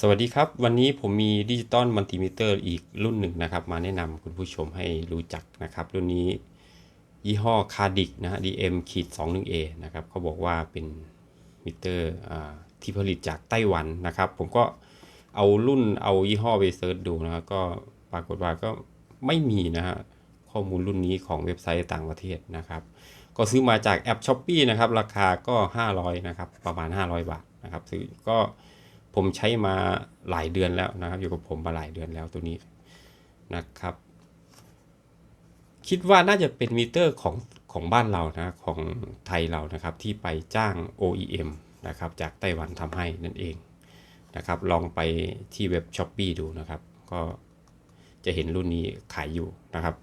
สวัสดีครับ วันนี้ผมมีดิจิตอลมัลติมิเตอร์อีกรุ่นหนึ่งนะครับ มาแนะนำคุณผู้ชมให้รู้จักนะครับ รุ่นนี้ยี่ห้อคาดิกนะฮะ DM ขีด 21A นะครับเขาบอกว่าเป็นมิเตอร์ที่ผลิตจากไต้หวันนะครับ ผมก็เอารุ่นเอายี่ห้อไปเซิร์ชดูนะครับก็ปรากฏว่าก็ไม่มีนะฮะข้อมูลรุ่นนี้ของเว็บไซต์ต่างประเทศนะครับ ก็ซื้อมาจากแอป s h อ p e e นะครับ ราคาก็ 500นะครับประมาณ 500 บาทนะครับซื้อก็ ผมใช้มาหลายเดือนแล้วนะครับ อยู่กับผมมาหลายเดือนแล้วตัวนี้นะครับ คิดว่าน่าจะเป็นมิเตอร์ของของบ้านเรานะของไทยเรานะครับ ที่ไปจ้าง OEM นะครับ จากไต้หวันทำให้นั่นเองนะครับ ลองไปที่เว็บ s h อ p e e ดูนะครับ ก็จะเห็นรุ่นนี้ขายอยู่นะครับ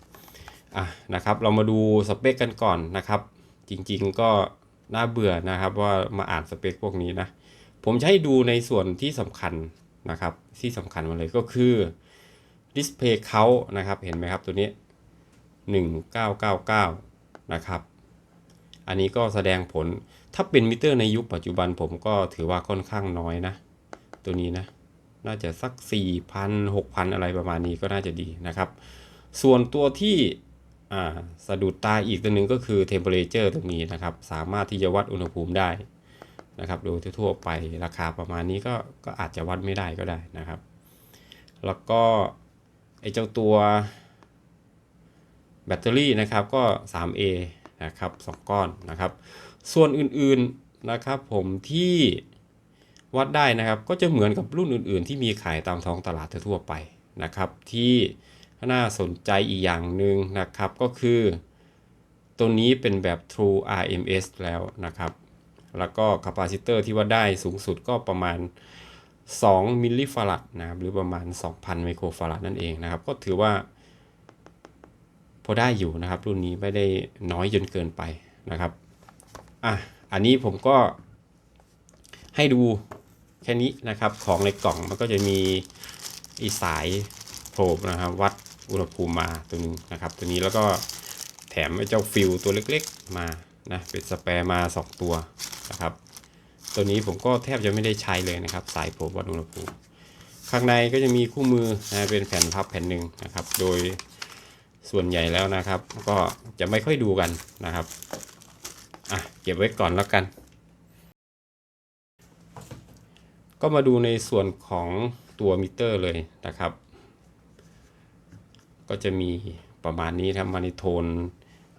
อะนะครับ เรามาดูสเปคกันก่อนนะครับ จริงๆก็น่าเบื่อนะครับว่ามาอ่านสเปคพวกนี้นะ ผมจะให้ดูในส่วนที่สำคัญนะครับ ที่สำคัญมาเลยก็คือ Display Count นะครับ เห็นไหมครับตัวนี้ 1999 นะครับ อันนี้ก็แสดงผล ถ้าเป็นมิเตอร์ในยุคปัจจุบันผมก็ถือว่าค่อนข้างน้อยนะ ตัวนี้นะ น่าจะสัก 4,000 6,000 อะไรประมาณนี้ก็น่าจะดีนะครับ ส่วนตัวที่สะดุดตาอีกตัวหนึ่งก็คือ temperature ตรงนี้นะครับ สามารถที่จะวัดอุณหภูมิได้ นะครับโดยทั่วๆไปราคาประมาณนี้ก็ก็อาจจะวัดไม่ได้ก็ได้นะครับ แล้วก็ไอเจ้าตัวแบตเตอรี่นะครับก็ 3A นะครับ2ก้อนนะครับ ส่วนอื่นๆนะครับผมที่วัดได้นะครับก็จะเหมือนกับรุ่นอื่นๆ ที่มีขายตามท้องตลาดทั่วไปนะครับ ที่น่าสนใจอีกอย่างหนึ่งนะครับก็คือ ตัวนี้เป็นแบบ True RMS แล้วนะครับ แล้วก็คาปาซิเตอร์ที่วัดได้สูงสุดก็ประมาณ 2 มิลลิฟารัดนะครับ หรือประมาณ 2,000 ไมโครฟารัดนั่นเองนะครับ ก็ถือว่า พอได้อยู่นะครับ รุ่นนี้ไม่ได้น้อยจนเกินไปนะครับ อะ อันนี้ผมก็ให้ดูแค่นี้นะครับ ของในกล่องมันก็จะมีอีสายโผล่นะครับ วัดอุณหภูมิมาตัวนึงนะครับ ตัวนี้แล้วก็แถมไอ้เจ้าฟิลตัวเล็กๆมานะเป็นสแปร์มา 2 ตัว นะครับ ตัวนี้ผมก็แทบจะไม่ได้ใช้เลยนะครับ สายผล่วัดอุณหภูมิข้างในก็จะมีคู่มือนะเป็นแผ่นพับแผ่นหนึ่งนะครับ โดยส่วนใหญ่แล้วนะครับ ก็จะไม่ค่อยดูกันนะครับอะเก็บไว้ก่อนแล้วกัน ก็มาดูในส่วนของตัวมิเตอร์เลยนะครับ ก็จะมีประมาณนี้ครับมาในโทน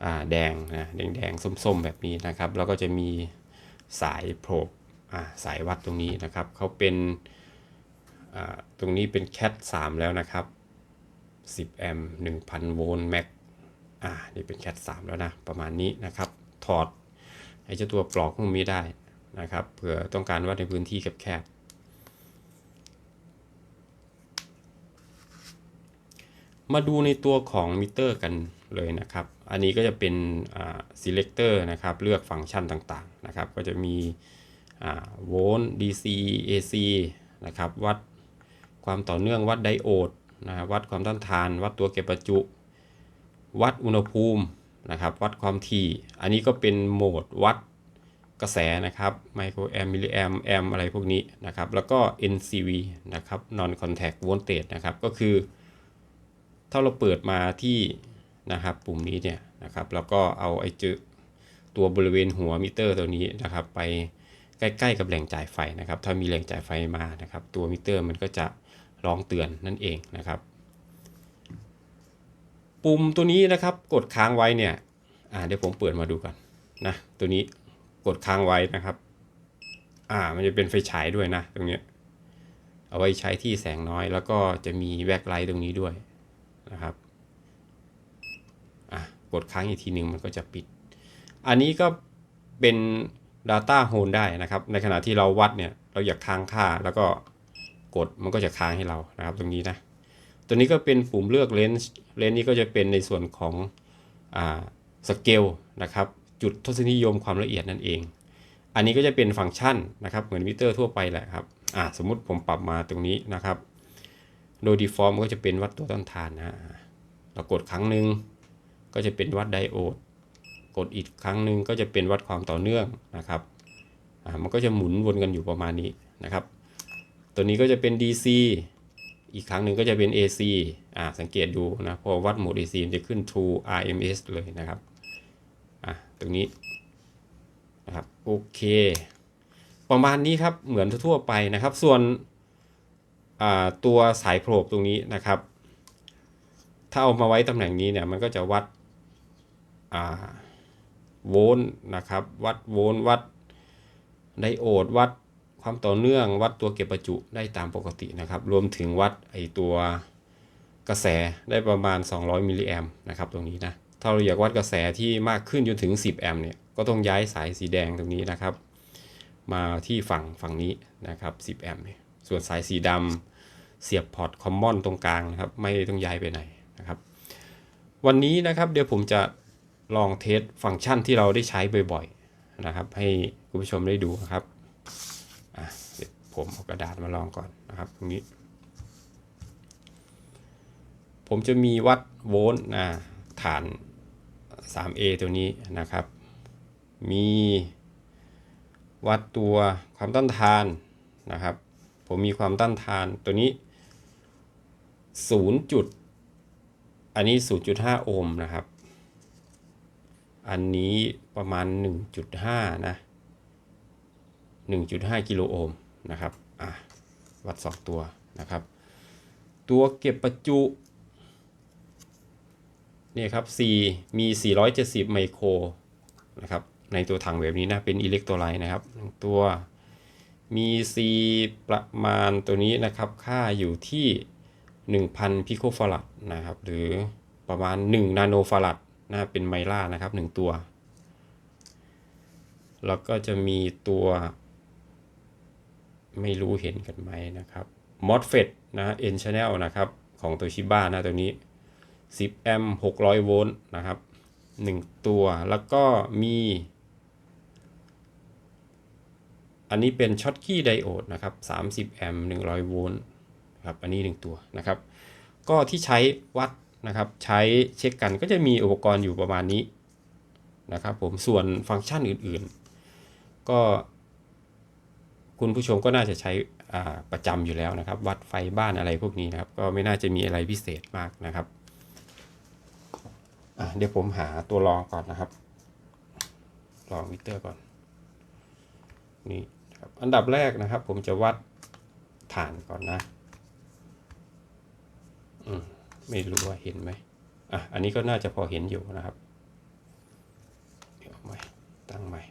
อ่าแดงนะแดงๆส้มๆแบบนี้นะครับ แล้วก็จะมี สายโพรบอ่าสายวัดตรงนี้นะครับเขาเป็นอ่าตรงนี้เป็นแคท3แล้วนะครับ 10 แอมป์1,000 โวลต์แม็กอ่านี่เป็นแคท3แล้วนะ ประมาณนี้นะครับ ถอดไอ้เจ้าตัวปลอกพวกนี้ได้นะครับเผื่อต้องการวัดในพื้นที่แคบๆมาดูในตัวของมิเตอร์กันเลยนะครับ อันนี้ก็จะเป็น selector นะครับ เลือกฟังก์ชันต่างๆนะครับ ก็จะมีโวลต์ DC AC นะครับ วัดความต่อเนื่องวัดไดโอดนะวัดความต้านทาน วัดตัวเก็บประจุ วัดอุณหภูมินะครับ วัดความถี่ อันนี้ก็เป็นโหมดวัดกระแสนะครับไมโครแอมมิลลิแอมแอมอะไรพวกนี้นะครับ แล้วก็ NCV นะครับ non contact voltage นะครับ ก็คือ ถ้าเราเปิดมาที่ นะครับปุ่มนี้เนี่ยนะครับแล้วก็เอาไอ้จือตัวบริเวณหัวมิเตอร์ตัวนี้นะครับไปใกล้ๆกับแหล่งจ่ายไฟนะครับ ถ้ามีแหล่งจ่ายไฟมานะครับ ตัวมิเตอร์มันก็จะร้องเตือนนั่นเองนะครับ ปุ่มตัวนี้นะครับกดค้างไว้เนี่ยอ่าเดี๋ยวผมเปิดมาดูกันนะตัวนี้กดค้างไว้นะครับอ่ามันจะเป็นไฟฉายด้วยนะตรงนี้เอาไว้ใช้ที่แสงน้อย แล้วก็จะมีแบ็คไลท์ตรงนี้ด้วยนะครับ กดค้างอีกทีหนึ่งมันก็จะปิด อันนี้ก็เป็น Data Hold ได้นะครับ ในขณะที่เราวัดเนี่ยเราอยากค้างค่าแล้วก็กดมันก็จะค้างให้เรานะครับตรงนี้นะ ตัวนี้ก็เป็นปุ่มเลือกเลนส์เลนส์นี้ก็จะเป็นในส่วนของสเกลนะครับจุดทศนิยมความละเอียดนั่นเอง อันนี้ก็จะเป็นฟังก์ชันนะครับเหมือนมิเตอร์ทั่วไปแหละครับอ่าสมมุติผมปรับมาตรงนี้นะครับ โดย default มันก็จะเป็นวัดตัวต้านทานนะเรากดครั้งหนึ่ง ก็จะเป็นวัดไดโอด กดอีกครั้งหนึ่งก็จะเป็นวัดความต่อเนื่องนะครับอ่ามันก็จะหมุนวนกันอยู่ประมาณนี้นะครับ ตัวนี้ก็จะเป็น DC อีกครั้งหนึ่งก็จะเป็น AC อ่าสังเกตดูนะพอวัดโหมด AC มันจะขึ้น True RMS เลยนะครับอะตรงนี้นะครับโอเค ประมาณนี้ครับเหมือนทั่วไปนะครับ ส่วนอ่าตัวสายโพรบตรงนี้นะครับ ถ้าเอามาไว้ตำแหน่งนี้เนี่ยมันก็จะวัด โวลต์นะครับ วัดโวลต์วัดไดโอดวัดความต่อเนื่องวัดตัวเก็บประจุได้ตามปกตินะครับ รวมถึงวัดไอตัวกระแสได้ประมาณ 200 มิลลิแอมนะครับตรงนี้นะ ถ้าเราอยากวัดกระแสที่มากขึ้นจนถึง 10 แอมเนี่ย ก็ต้องย้ายสายสีแดงตรงนี้นะครับ มาที่ฝั่งฝั่งนี้นะครับ 10 แอมเนี่ย ส่วนสายสีดำเสียบพอร์ตคอมมอนตรงกลางนะครับ ไม่ต้องย้ายไปไหนนะครับ วันนี้นะครับเดี๋ยวผมจะ ลองเทสฟังก์ชันที่เราได้ใช้บ่อยๆนะครับ ให้คุณผู้ชมได้ดูนะครับเดี๋ยวผมเอากระดาษมาลองก่อนนะครับตรงนี้ ผมจะมีวัดโวลต์นะฐาน 3A ตัวนี้นะครับ มีวัดตัวความต้านทานนะครับ ผมมีความต้านทานตัวนี้0จุดอันนี้ 0.5 โอห์มนะครับ อันนี้ประมาณ 1.5 นะ 1.5 กิโลโอห์มนะครับ อะ วัด 2 ตัวนะครับ ตัวเก็บประจุเนี่ยครับ C มี 470 ไมโครนะครับ ในตัวถังแบบนี้นะ เป็นอิเล็กโทรไลต์นะครับ ตัวมี C ประมาณตัวนี้นะครับ ค่าอยู่ที่ 1,000 พิโคฟารัดนะครับ หรือประมาณ 1 นาโนฟารัด นะเป็นไมล่านะครับ 1 ตัว แล้วก็จะมีตัว ไม่รู้เห็นกันไหมนะครับ MOSFET นะ N channel นะครับ ของตัวชิบ้านะตัวนี้ 10แอมป์600 โวลต์นะครับ 1 ตัวแล้วก็มี อันนี้เป็นช็อตกี้ไดโอดนะครับ 30 แอมป์100 โวลต์ครับอันนี้ 1 ตัวนะครับ ก็ที่ใช้วัด นะครับ ใช้เช็คกันก็จะมีอุปกรณ์อยู่ประมาณนี้นะครับผมส่วนฟังก์ชันอื่นๆ ก็คุณผู้ชมก็น่าจะใช้อ่าประจำอยู่แล้วนะครับ วัดไฟบ้านอะไรพวกนี้นะครับ ก็ไม่น่าจะมีอะไรพิเศษมากนะครับเดี๋ยวผมหาตัวรองก่อนนะครับลองมิเตอร์ก่อนนี่ครับอันดับแรกนะครับ ผมจะวัดฐานก่อนนะอืม ไม่รู้ว่าเห็นไหมอะอันนี้ก็น่าจะพอเห็นอยู่นะครับเดี๋ยวใหม่ตั้งใหม่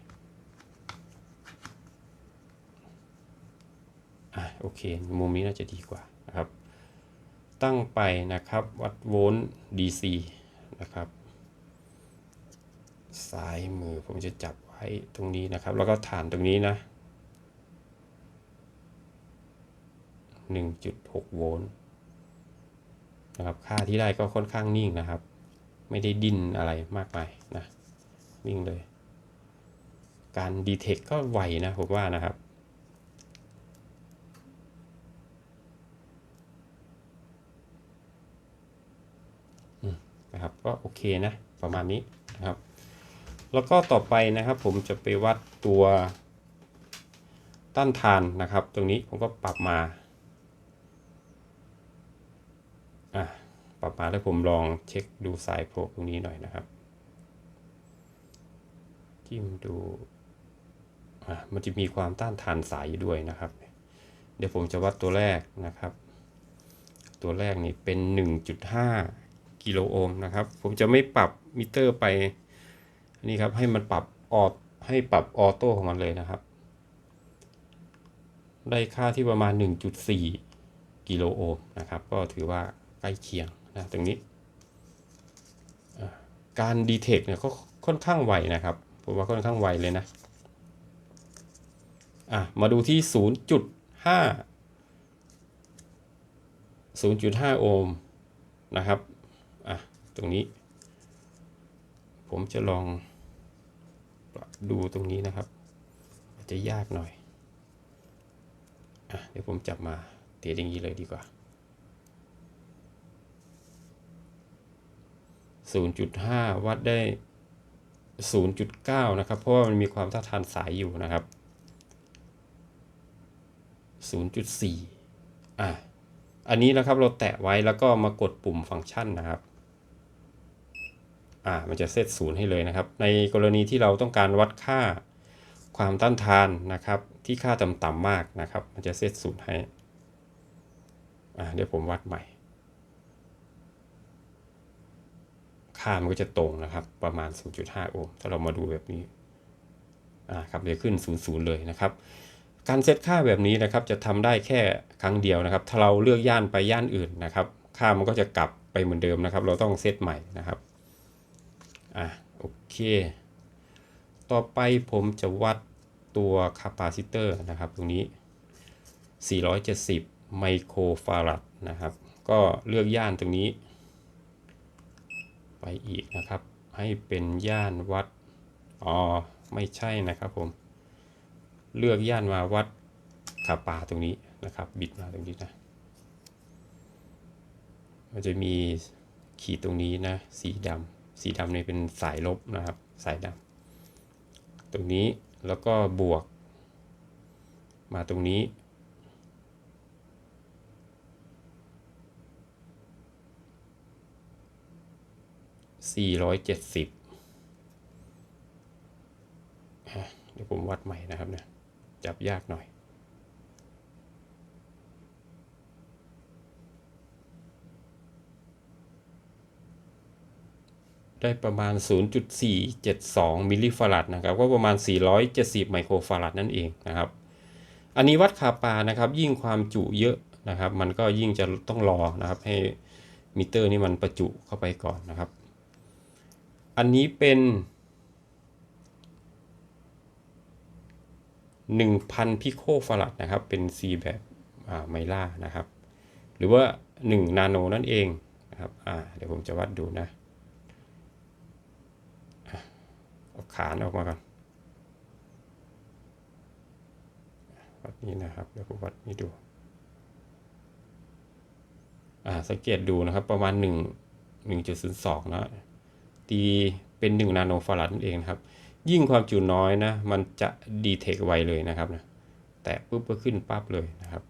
อะโอเคมุมนี้น่าจะดีกว่านะครับ ตั้งไปนะครับวัดโวลต์ DC นะครับซ้ายมือผมจะจับไว้ตรงนี้นะครับ แล้วก็ฐานตรงนี้นะ 1.6 โวลต์ นะครับ ค่าที่ได้ก็ค่อนข้างนิ่งนะครับ ไม่ได้ดิ้นอะไรมากมายนะนิ่งเลย การดีเทคก็ไวนะผมว่านะครับนะครับก็โอเคนะประมาณนี้นะครับ แล้วก็ต่อไปนะครับ ผมจะไปวัดตัวต้านทานนะครับ ตรงนี้ผมก็ปรับมา อะปรับมาแล้วผมลองเช็คดูสายโพรตรงนี้หน่อยนะครับ จิ้มดูอะมันจะมีความต้านทานสายอยู่ด้วยนะครับ เดี๋ยวผมจะวัดตัวแรกนะครับ ตัวแรกนี่เป็น 1.5 กิโลโอห์มนะครับ ผมจะไม่ปรับมิเตอร์ไปนี่ครับให้มันปรับออให้ปรับออโต้ของมันเลยนะครับ ได้ค่าที่ประมาณ 1.4 กิโลโอห์มนะครับ ก็ถือว่า ใกล้เคียงนะตรงนี้ การดีเทคเนี่ยก็ค่อนข้างไวนะครับผมว่าค่อนข้างไวเลยนะอะมาดูที่ 0.5 0.5 โอห์มนะครับ อะ ตรงนี้ ผมจะลองปรับดูตรงนี้นะครับ อาจจะยากหน่อย อะ เดี๋ยวผมจับมาเทอย่างนี้เลยดีกว่า 0.5 วัดได้ 0.9 นะครับ เพราะว่ามันมีความต้านทานสายอยู่นะครับ 0.4 อะ อันนี้นะครับเราแตะไว้แล้วก็มากดปุ่มฟังก์ชันนะครับ อ่า มันจะเซตศูนย์ให้เลยนะครับ ในกรณีที่เราต้องการวัดค่าความต้านทานนะครับ ที่ค่าต่ำๆมากนะครับ มันจะเซตศูนย์ให้ อ่า เดี๋ยวผมวัดใหม่ ค่ามันก็จะตรงนะครับ ประมาณ 0.5 โอห์มถ้าเรามาดูแบบนี้อ่าครับเดี๋ยวขึ้น 00 เลยนะครับ การเซตค่าแบบนี้นะครับจะทำได้แค่ครั้งเดียวนะครับ ถ้าเราเลือกย่านไปย่านอื่นนะครับ ค่ามันก็จะกลับไปเหมือนเดิมนะครับ เราต้องเซตใหม่นะครับอะโอเค ต่อไปผมจะวัดตัวคาปาซิเตอร์นะครับ ตรงนี้ 470 ไมโครฟารัดนะครับ ก็เลือกย่านตรงนี้ ไปอีกนะครับ ให้เป็นย่านวัดอ๋อไม่ใช่นะครับผม เลือกย่านมาวัดขาป่าตรงนี้นะครับ บิดมาตรงนี้นะมันจะมีขีดตรงนี้นะ สีดำสีดำเนี่ยเป็นสายลบนะครับ สายดำตรงนี้แล้วก็บวก มาตรงนี้ 470อะเดี๋ยวผมวัดใหม่นะครับเนี่ยจับยากหน่อย ได้ประมาณ 0.472 มิลลิฟารัดนะครับ ก็ประมาณ 470 ไมโครฟารัดนั่นเองนะครับ อันนี้วัดคาปานะครับ ยิ่งความจุเยอะนะครับ มันก็ยิ่งจะต้องรอนะครับให้มิเตอร์นี่มันประจุเข้าไปก่อนนะครับ อันนี้เป็น 1,000 พิโคฟารัดนะครับ เป็น C แบบไมล่านะครับ หรือว่า 1 นาโนนั่นเองนะครับเดี๋ยวผมจะวัดดูนะอะเอาขานออกมาก่อนวัดนี้นะครับ เดี๋ยวผมวัดนี้ดูอ่าสังเกตดูนะครับประมาณ 1 1.02นะ ตีเป็น 1 นาโนฟารัดนั่นเองครับ ยิ่งความจุน้อยนะ มันจะดีเทคไวเลยนะครับนะแตะปุ๊บก็ขึ้นปั๊บเลยนะครับ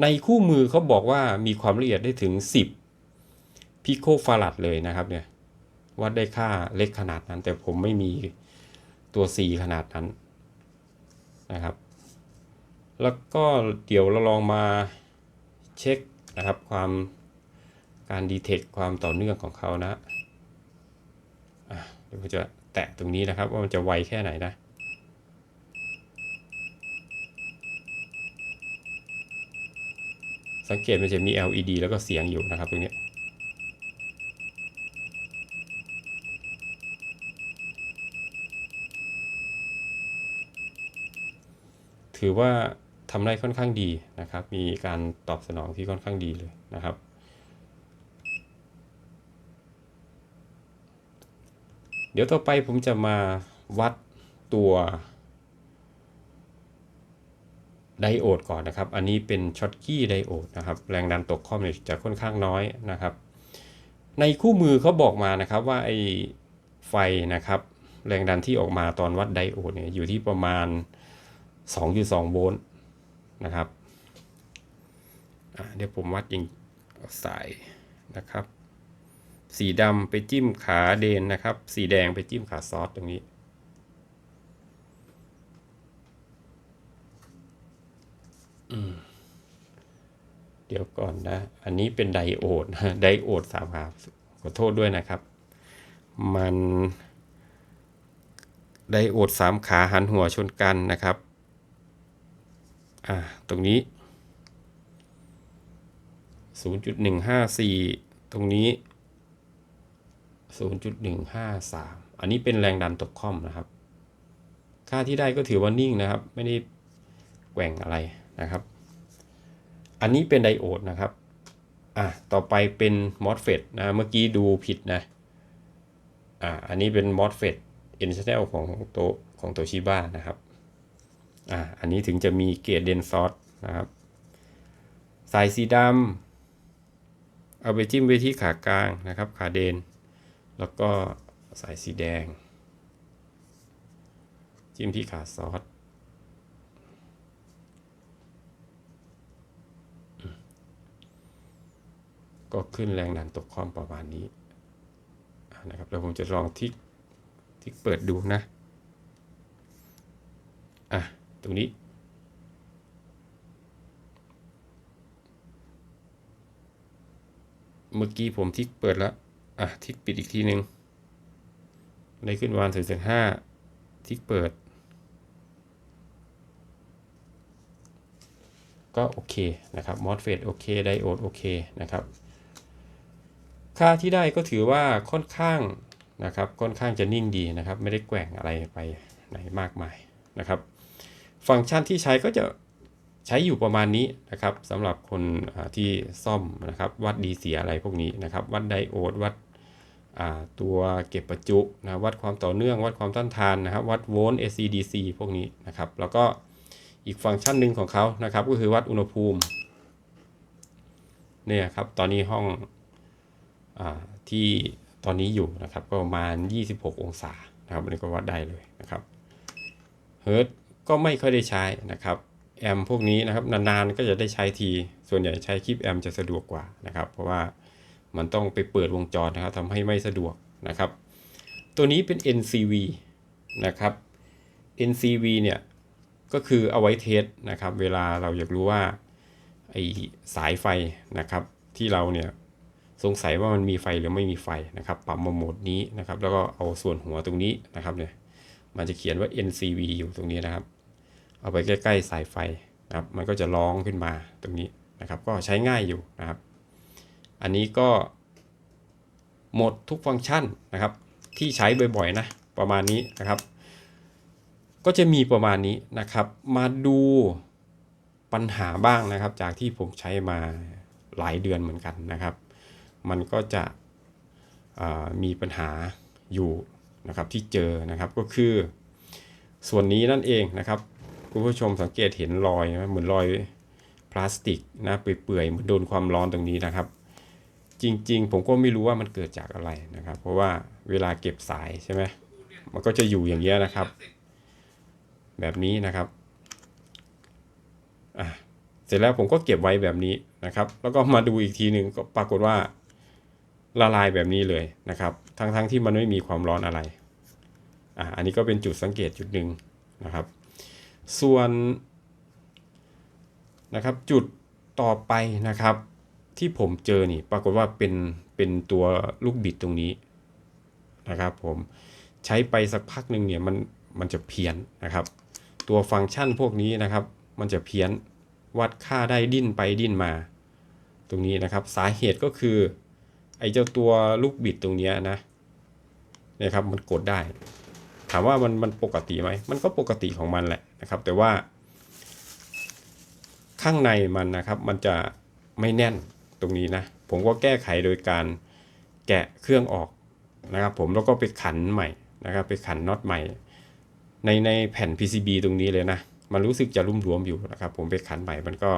ในคู่มือเขาบอกว่ามีความละเอียดได้ถึง 10 พิโคฟารัดเลยนะครับเนี่ยวัดได้ค่าเล็กขนาดนั้น แต่ผมไม่มีตัว C ขนาดนั้นนะครับ แล้วก็เดี๋ยวเราลองมาเช็คนะครับความการดีเทคความต่อเนื่องของเขานะ ดี๋ยวผมจะแตะตรงนี้นะครับ ว่ามันจะไวแค่ไหนนะสังเกตมันจะมี LED แล้วก็เสียงอยู่นะครับตรงนี้ถือว่าทำได้ค่อนข้างดีนะครับ มีการตอบสนองที่ค่อนข้างดีเลยนะครับ เดี๋ยวต่อไปผมจะมาวัดตัวไดโอดก่อนนะครับ อันนี้เป็นช็อตกี้ไดโอดนะครับ แรงดันตกคอมเนี่ยจะค่อนข้างน้อยนะครับ ในคู่มือเขาบอกมานะครับว่าไอ้ไฟนะครับ แรงดันที่ออกมาตอนวัดไดโอดเนี่ยอยู่ที่ประมาณ 2.2 โวลต์นะครับ เดี๋ยวผมวัดยิงสายนะครับ สีดำไปจิ้มขาเดนนะครับ สีแดงไปจิ้มขาซอสตรงนี้ เดี๋ยวก่อนนะ อันนี้เป็นไดโอดนะไดโอดสามขาขอโทษด้วยนะครับ มันไดโอดสามขาหันหัวชนกันนะครับ อ่า ตรงนี้ 0.154 ตรงนี้ 0.153 อันนี้เป็นแรงดันตกค่อมนะครับ ค่าที่ได้ก็ถือว่านิ่งนะครับ ไม่ได้แกว่งอะไรนะครับ อันนี้เป็นไดโอดนะครับ อะ ต่อไปเป็นมอสเฟตนะ เมื่อกี้ดูผิดนะ อ่าอันนี้เป็นมอสเฟต N channel ของโตของโตชิบ้านะครับ อ่าอันนี้ถึงจะมีเกรดเดนซอสนะครับ สายสีดำเอาไปจิ้มไปที่ขากลางนะครับ ขาเดน แล้วก็สายสีแดง จิ้มที่ขาซอสก็ขึ้นแรงดันตกคอมประมาณนี้นะครับแล้วผมจะลองทิกทิกเปิดดูนะ อะ ตรงนี้ เมื่อกี้ผมทิกเปิดแล้ว อะทิกปิดอีกทีหนึ่งในขึ้นวานถึงสิบห้าทิกเปิด ก็โอเคนะครับมอสเฟตโอเคไดโอดโอเคนะครับ ค่าที่ได้ก็ถือว่าค่อนข้างนะครับค่อนข้างจะนิ่งดีนะครับ ไม่ได้แกว่งอะไรไปไหนมากมายนะครับ ฟังก์ชันที่ใช้ก็จะ ใช้อยู่ประมาณนี้นะครับสำหรับคนที่ซ่อมนะครับ วัดดีเสียอะไรพวกนี้นะครับ วัดไดโอดวัดตัวเก็บประจุนะวัดความต่อเนื่อง วัดความต้านทานนะครับ วัดโวลต์ ACDC พวกนี้นะครับ แล้วก็อีกฟังก์ชันหนึ่งของเขานะครับ ก็คือวัดอุณหภูมิเนี่ยครับตอนนี้ห้องอที่ตอนนี้อยู่นะครับ ก็ประมาณ 26 องศานะครับอันนี้ก็วัดได้เลยนะครับเฮิร์ตก็ไม่ค่อยได้ใช้นะครับ แอมพวกนี้นะครับนานๆก็จะได้ใช้ที ส่วนใหญ่ใช้คลิปแอมจะสะดวกกว่านะครับ เพราะว่ามันต้องไปเปิดวงจรนะครับทำให้ไม่สะดวกนะครับ ตัวนี้เป็น NCV นะครับ NCV เนี่ยก็คือเอาไว้เทสนะครับ เวลาเราอยากรู้ว่าไอสายไฟนะครับ ที่เราเนี่ยสงสัยว่ามันมีไฟหรือไม่มีไฟนะครับปรับมาโหมดนี้นะครับ แล้วก็เอาส่วนหัวตรงนี้นะครับเนี่ยมันจะเขียนว่า NCV อยู่ตรงนี้นะครับ เอาไปใกล้ๆสายไฟนะครับ มันก็จะร้องขึ้นมาตรงนี้นะครับ ก็ใช้ง่ายอยู่นะครับ อันนี้ก็หมดทุกฟังก์ชันนะครับ ที่ใช้บ่อยๆนะประมาณนี้นะครับ ก็จะมีประมาณนี้นะครับ มาดูปัญหาบ้างนะครับ จากที่ผมใช้มาหลายเดือนเหมือนกันนะครับ มันก็จะมีปัญหาอยู่นะครับที่เจอนะครับก็คือส่วนนี้นั่นเองนะครับ คุณผู้ชมสังเกตเห็นรอยเหมือนรอยพลาสติกนะเปื่อยๆเหมือนโดนความร้อนตรงนี้นะครับ จริงๆ ผมก็ไม่รู้ว่ามันเกิดจากอะไรนะครับ เพราะว่าเวลาเก็บสายใช่ไหมมันก็จะอยู่อย่างเงี้ยนะครับ แบบนี้นะครับอะเสร็จแล้วผมก็เก็บไว้แบบนี้นะครับ แล้วก็มาดูอีกทีหนึ่งก็ปรากฏว่าละลายแบบนี้เลยนะครับ ทั้งๆที่มันไม่มีความร้อนอะไรอะอันนี้ก็เป็นจุดสังเกตจุดหนึ่งนะครับ ส่วนนะครับจุดต่อไปนะครับ ที่ผมเจอนี่ปรากฏว่าเป็นเป็นตัวลูกบิดตรงนี้นะครับผมใช้ไปสักพักหนึ่งเนี่ยมันมันจะเพี้ยนนะครับ ตัวฟังก์ชันพวกนี้นะครับ มันจะเพี้ยนวัดค่าได้ดิ้นไปดิ้นมา ตรงนี้นะครับสาเหตุก็คือไอ้เจ้าตัวลูกบิดตรงนี้นะนะครับมันกดได้ ถามว่ามันมันปกติไหมมันก็ปกติของมันแหละ นะครับ แต่ว่า ข้างในมันนะครับ มันจะไม่แน่นตรงนี้นะ ผมก็แก้ไขโดยการแกะเครื่องออกนะครับผมแล้วก็ไปขันใหม่นะครับ ไปขันน็อตใหม่ ในในแผ่น PCB ตรงนี้เลยนะ มันรู้สึกจะรุ่มรวมอยู่นะครับ ผมไปขันใหม่มันก็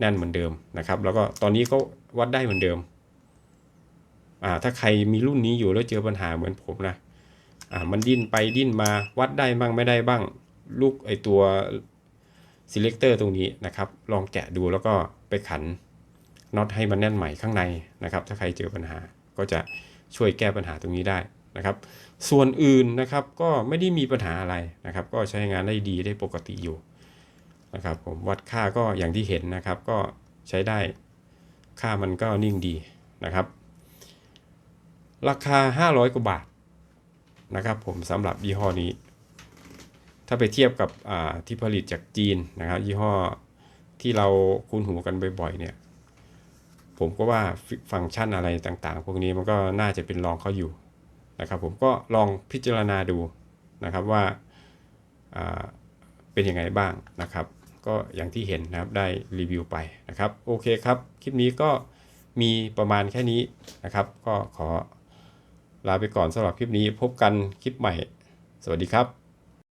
แน่นเหมือนเดิมนะครับ แล้วก็ตอนนี้ก็วัดได้เหมือนเดิมอ่าถ้าใครมีรุ่นนี้อยู่แล้วเจอปัญหาเหมือนผมนะอ่ามันดิ้นไปดิ้นมาวัดได้บ้างไม่ได้บ้าง ลูกไอตัว selector ตรงนี้นะครับ ลองแกะดูแล้วก็ไปขันน็อตให้มันแน่นใหม่ข้างในนะครับ ถ้าใครเจอปัญหาก็จะช่วยแก้ปัญหาตรงนี้ได้นะครับ ส่วนอื่นนะครับก็ไม่ได้มีปัญหาอะไรนะครับ ก็ใช้งานได้ดีได้ปกติอยู่นะครับ ผมวัดค่าก็อย่างที่เห็นนะครับ ก็ใช้ได้ค่ามันก็นิ่งดีนะครับ ราคา 500 กว่าบาทนะครับ ผมสำหรับยี่ห้อนี้ ถ้าไปเทียบกับที่ผลิตจากจีนนะครับ ยี่ห้อที่เราคุ้นหูกันบ่อยๆเนี่ย ผมก็ว่าฟังก์ชันอะไรต่างๆ พวกนี้มันก็น่าจะเป็นรองเขาอยู่นะครับ ผมก็ลองพิจารณาดูนะครับว่าอ่าเป็นยังไงบ้างนะครับ ก็อย่างที่เห็นนะครับได้รีวิวไปนะครับ โอเคครับ คลิปนี้ก็มีประมาณแค่นี้นะครับ ก็ขอลาไปก่อนสำหรับคลิปนี้พบกันคลิปใหม่ สวัสดีครับ